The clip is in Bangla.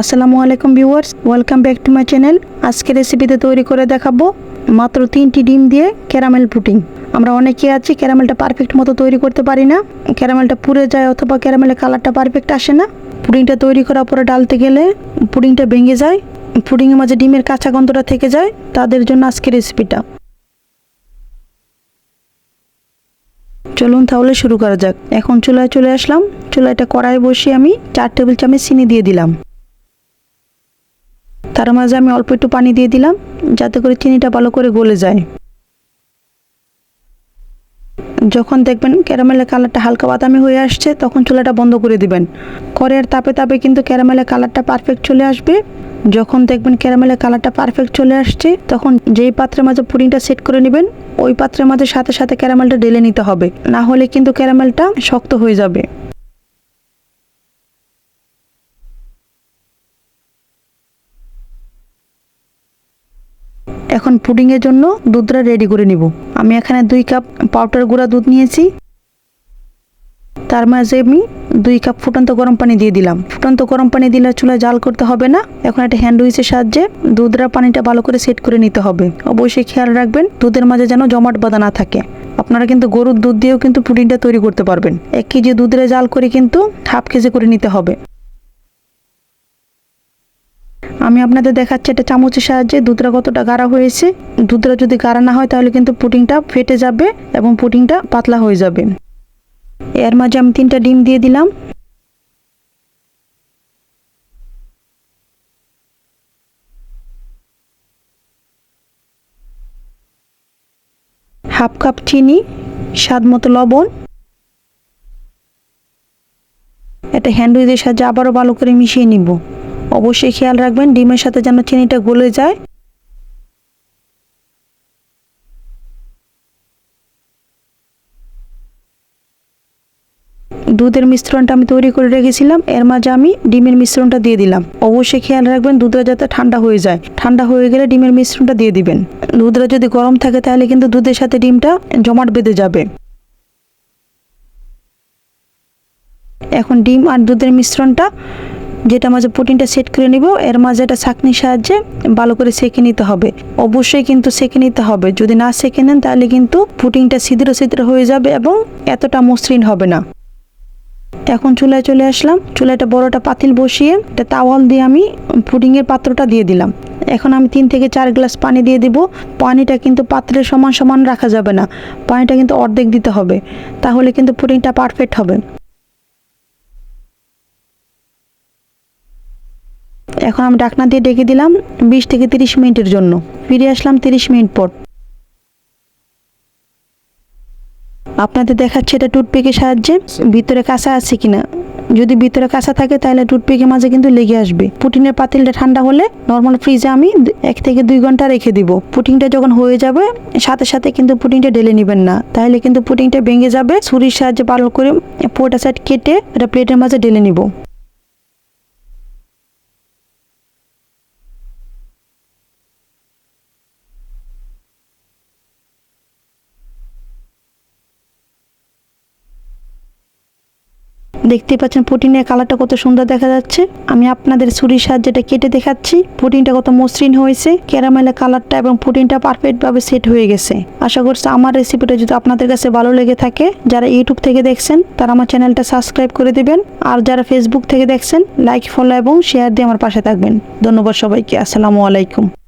আসসালামু আলাইকুম viewers, welcome back to my channel. আজকে রেসিপিতে তৈরি করে দেখাবো মাত্র তিনটি ডিম দিয়ে ক্যারামেল পুডিং আমরা অনেকে আছি, ক্যারামেলটা পারফেক্ট মতো তৈরি করতে পারি না। ক্যারামেলটা পুড়ে যায় অথবা ক্যারামেলের কালারটা পারফেক্ট আসে না। পুডিংটা তৈরি করার পরে ডালতে গেলে পুডিংটা ভেঙে যায় পুডিংয়ের মাঝে ডিমের কাঁচা গন্ধটা থেকে যায়। তাদের জন্য আজকে রেসিপিটা। চলুন তাহলে শুরু করা যাক। এখন চুলায় চলে আসলাম। চুলাটা কড়াই বসিয়ে আমি চার টেবিল চামচ চিনি দিয়ে দিলাম। তার মাঝে আমি অল্প একটু পানি দিয়ে দিলাম, যাতে করে চিনিটা ভালো করে গলে যায়। যখন দেখবেন ক্যারামেলের কালারটা হালকা বাদামি হয়ে আসছে, তখন চুলাটা বন্ধ করে দিবেন। কড়াইয়ের তাপে তাপে কিন্তু ক্যারামেলের কালারটা পারফেক্ট চলে আসবে। যখন দেখবেন ক্যারামেলের কালারটা পারফেক্ট চলে আসছে, তখন যেই পাত্রের মাঝে পুডিংটা সেট করে নেবেন, ওই পাত্রের মাঝে সাথে সাথে ক্যারামেলটা ঢেলে নিতে হবে। না হলে কিন্তু ক্যারামেলটা শক্ত হয়ে যাবে। এখন পুডিংয়ের জন্য দুধটা রেডি করে নিব। আমি এখানে দুই কাপ পাউডার গুঁড়া দুধ নিয়েছি। তার মাঝে আমি দুই কাপ ফুটন্ত গরম পানি দিয়ে দিলাম। ফুটন্ত গরম পানি দিলে চুলা জাল করতে হবে না। এখন একটা হ্যান্ড উইচের সাহায্যে দুধরা পানিটা ভালো করে সেট করে নিতে হবে। অবশ্যই খেয়াল রাখবেন, দুধের মাঝে যেন জমাট বাঁধা না থাকে। আপনারা কিন্তু গরুর দুধ দিয়েও কিন্তু পুডিংটা তৈরি করতে পারবেন। এক কেজি দুধের জাল করে কিন্তু হাফ কেজি করে নিতে হবে। আমি আপনাদের দেখাচ্ছি একটা চামচের সাহায্যে দুধটা কতটা গাঢ় হয়েছে। দুধটা যদি গাঢ় না হয় তাহলে কিন্তু পুডিংটা ফেটে যাবে এবং পুডিংটা পাতলা হয়ে যাবে। এর মাঝে আমি তিনটা ডিম দিয়ে দিলাম। হাফ কাপ চিনি, স্বাদ মতো লবণ। এটা হ্যান্ড উইচের সাহায্যে আবারও ভালো করে মিশিয়ে নিব। অবশ্যই খেয়াল রাখবেন, ডিমের সাথে যেন চিনিটা গলে যায়। দুধের মিশ্রণটা আমি তৈরি করে রেখেছিলাম, এর মাঝে আমি ডিমের মিশ্রণটা দিয়ে দিলাম। অবশ্যই খেয়াল রাখবেন, দুধটা যাতে ঠান্ডা হয়ে যায়। ঠান্ডা হয়ে গেলে ডিমের মিশ্রণটা দিয়ে দিবেন। দুধটা যদি গরম থাকে তাহলে কিন্তু দুধের সাথে ডিমটা জমাট বেঁধে যাবে। এখন ডিম আর দুধের মিশ্রণটা যেটা মাঝে প্রোটিনটা সেট করে নিব, এর মাঝে একটা ছাঁকনির সাহায্যে ভালো করে সেঁকে নিতে হবে। অবশ্যই কিন্তু সেঁকে নিতে হবে। যদি না সেঁকে নেন, তাহলে কিন্তু পুটিংটা ছিদ্র ছিদ্র হয়ে যাবে এবং এতটা মসৃণ হবে না। এখন চুলায় চলে আসলাম। চুলাটা বড়টা পাতিল বসিয়ে একটা তাওয়াল দিয়ে আমি পুডিংয়ের পাত্রটা দিয়ে দিলাম। এখন আমি তিন থেকে চার গ্লাস পানি দিয়ে দিব। পানিটা কিন্তু পাত্রের সমান সমান রাখা যাবে না। পানিটা কিন্তু অর্ধেক দিতে হবে। তাহলে কিন্তু পুডিংটা পারফেক্ট হবে। এখন আমি ডাকনা দিয়ে ডেকে দিলাম বিশ থেকে তিরিশ মিনিটের জন্য। ফিরে আসলাম তিরিশ মিনিট পর। আপনাদের দেখাচ্ছে এটা টুথপিকের সাহায্যে ভিতরে কাঁচা আছে কিনা। যদি ভিতরে কাঁচা থাকে তাহলে টুথপিকের মাঝে কিন্তু লেগে আসবে। পুটিনের পাতিলটা ঠান্ডা হলে নর্মাল ফ্রিজে আমি এক থেকে দুই ঘণ্টা রেখে দিব। পুটিংটা যখন হয়ে যাবে, সাথে সাথে কিন্তু পুটিংটা ঢেলে নেবেন না। তাহলে কিন্তু পুটিংটা ভেঙে যাবে। ছুরির সাহায্যে ভালো করে পোটা সাইড কেটে এটা প্লেটের মাঝে ঢেলে নিব। দেখতে পাচ্ছেন প্রোটিনের কালারটা কত সুন্দর দেখা যাচ্ছে। আমি আপনাদের ছুরির সাহায্যে এটা কেটে দেখাচ্ছি। প্রোটিনটা কত মসৃণ হয়েছে, ক্যারামেলের কালারটা এবং প্রোটিনটা পারফেক্টভাবে সেট হয়ে গেছে। আশা করছি আমার রেসিপিটা যদি আপনাদের কাছে ভালো লেগে থাকে, যারা ইউটিউব থেকে দেখছেন, তারা আমার চ্যানেলটা সাবস্ক্রাইব করে দেবেন। আর যারা ফেসবুক থেকে দেখছেন লাইক ফলো এবং শেয়ার দিয়ে আমার পাশে থাকবেন। ধন্যবাদ সবাইকে, আসসালামু আলাইকুম।